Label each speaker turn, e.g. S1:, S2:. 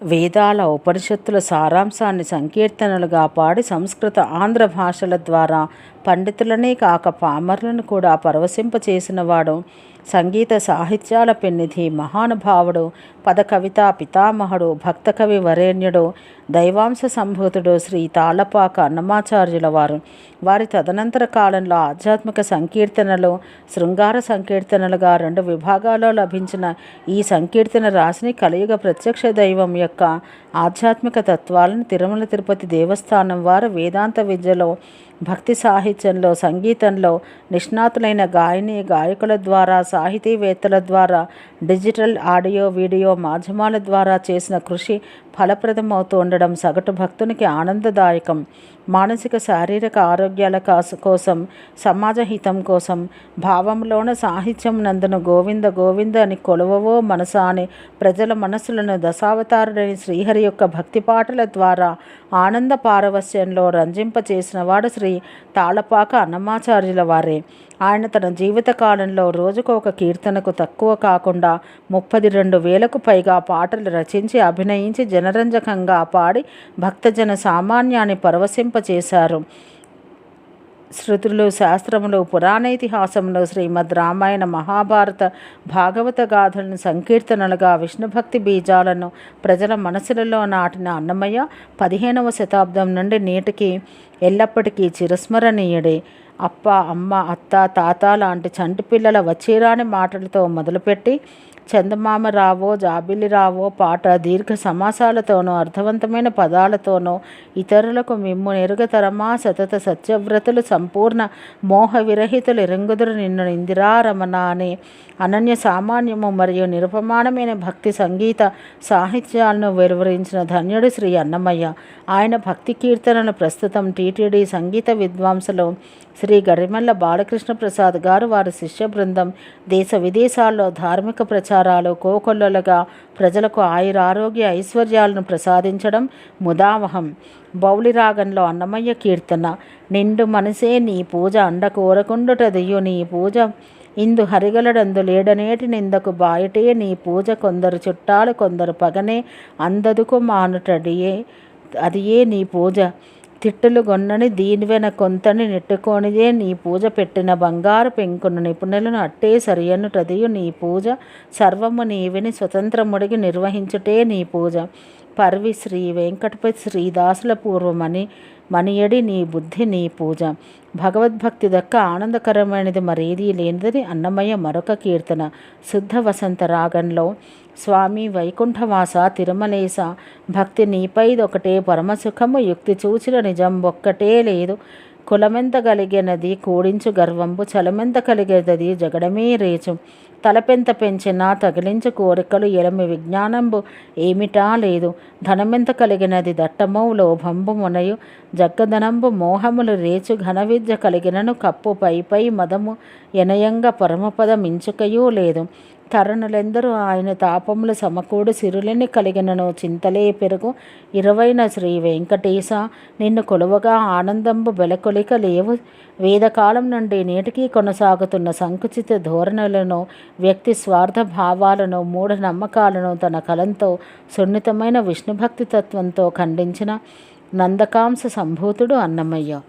S1: వేదాల ఉపనిషత్తుల సారాంశాన్ని సంకీర్తనలుగా పాడి సంస్కృత ఆంధ్ర భాషల ద్వారా పండితులనే కాక పామరులను కూడా పరవశింపచేసినవాడు సంగీత సాహిత్యాల పెన్నిధి మహానుభావుడు పద కవితా పితామహుడు భక్త కవి వరేణ్యుడు దైవాంశ సంభూతుడు శ్రీ తాళ్ళపాక అన్నమాచార్యుల వారు. వారి తదనంతర కాలంలో ఆధ్యాత్మిక సంకీర్తనలు శృంగార సంకీర్తనలుగా రెండు విభాగాల్లో లభించిన ఈ సంకీర్తన రాశిని కలియుగ ప్రత్యక్ష దైవం యొక్క ఆధ్యాత్మిక తత్వాలను తిరుమల తిరుపతి దేవస్థానం వారు వేదాంత విద్యలో భక్తి సాహిత్యంలో సంగీతంలో నిష్ణాతులైన గాయని గాయకుల ద్వారా సాహితీవేత్తల ద్వారా డిజిటల్ ఆడియో వీడియో మాధ్యమాల ద్వారా చేసిన కృషి ఫలప్రదమవుతూ ఉండడం సగటు భక్తునికి ఆనందదాయకం. మానసిక శారీరక ఆరోగ్యాల కోసం సమాజ హితం కోసం భావంలోన సాహిత్యం నందును గోవింద గోవింద అని కొలవవో మనస అని ప్రజల మనసులను దశావతారుడని శ్రీహరి యొక్క భక్తి పాటల ద్వారా ఆనంద పారవస్యంలో రంజింపచేసిన వాడు శ్రీ తాళపాక అన్నమాచార్యుల వారే. ఆయన తన జీవితకాలంలో రోజుకు ఒక కీర్తనకు తక్కువ కాకుండా ముప్పది రెండు వేలకు పైగా పాటలు రచించి అభినయించి జనరంజకంగా పాడి భక్తజన సామాన్యాన్ని పరవశింపచేశారు. శృతులు శాస్త్రములు పురాణైతిహాసములు శ్రీమద్ రామాయణ మహాభారత భాగవత గాథలను సంకీర్తనలుగా విష్ణుభక్తి బీజాలను ప్రజల మనసులలో నాటిన అన్నమయ్య పదిహేనవ శతాబ్దం నుండి నేటికి ఎల్లప్పటికీ చిరస్మరణీయుడే. అప్ప అమ్మ అత్త తాత లాంటి చంటి పిల్లల వచ్చిరాని మాటలతో మొదలుపెట్టి చందమామ రావో జాబిలి రావో పాట దీర్ఘ సమాసాలతోనో అర్థవంతమైన పదాలతోనో ఇతరులకు మిమ్ము నెరుగతరమా? సతత సత్యవ్రతులు సంపూర్ణ మోహ విరహితులు ఇరంగుదురు నిన్ను ఇందిరారమణ అనే అనన్య సామాన్యము మరియు నిరుపమానమైన భక్తి సంగీత సాహిత్యాలను వివరించిన ధన్యుడు శ్రీ అన్నమయ్య. ఆయన భక్తి కీర్తనను ప్రస్తుతం టీటీడీ సంగీత విద్వాంసులు. శ్రీ శ్రీ గరిమల్ల బాలకృష్ణ ప్రసాద్ గారు వారి శిష్య బృందం దేశ విదేశాల్లో ధార్మిక ప్రచారాలు కోకొల్లలుగా ప్రజలకు ఆయురారోగ్య ఐశ్వర్యాలను ప్రసాదించడం ముదావహం బౌలి రాగంలో అన్నమయ్య కీర్తన. నిండు మనసే నీ పూజ అండ కోరకుండుటదియు నీ పూజ. ఇందు హరిగలడందు లేడనేటి నిందకు బాయటే నీ పూజ. కొందరు చుట్టాలు కొందరు పగనే అందదుకు మానుటడియే అదియే నీ పూజ. తిట్టులు గొన్నని దీనివెన కొంతని నెట్టుకోనిదే నీ పూజ పెట్టిన బంగారు పెంకును నిపుణులను అట్టే సరియనుటదియు నీ పూజ. సర్వము నీవిని స్వతంత్రముడిగి నిర్వహించుటే నీ పూజ. పర్వి శ్రీ వెంకటపతి శ్రీదాసుల పూర్వమని మణియడి నీ బుద్ధి నీ పూజ. భగవద్భక్తి దక్క ఆనందకరమైనది మరేదీ లేనిదని అన్నమయ్య మరొక కీర్తన. శుద్ధ వసంత రాగంలో స్వామి వైకుంఠవాస తిరుమలేశ భక్తి నీపైదొకటే పరమసుఖము యుక్తి చూచిన నిజం ఒక్కటే లేదు. కులమెంత కలిగినది కూడించు గర్వంబు చలమెంత కలిగేదది జగడమే రేచు. తలపెంత పెంచినా తగిలించు కోరికలు ఎలమి విజ్ఞానంబు ఏమిటా లేదు. ధనమెంత కలిగినది దట్టమౌ లోభంబు మునయు. జగ్గదనంబు మోహములు రేచు ఘన విద్య కలిగినను కప్పు పై పై మదము ఎనయంగ పరమపదమించుకయూ లేదు. తరణులెందరూ ఆయన తాపములు సమకూడు సిరులని కలిగినను. చింతలే పెరుగు ఇరవైన శ్రీ వెంకటేశ నిన్ను కొలువగా ఆనందంబు బెలకొలిక లేవు. వేదకాలం నుండి నేటికి కొనసాగుతున్న సంకుచిత ధోరణులను వ్యక్తి స్వార్థ భావాలను మూఢ నమ్మకాలను తన కలంతో సున్నితమైన విష్ణుభక్తి తత్వంతో ఖండించిన నందకాంశ సంభూతుడు అన్నమయ్య.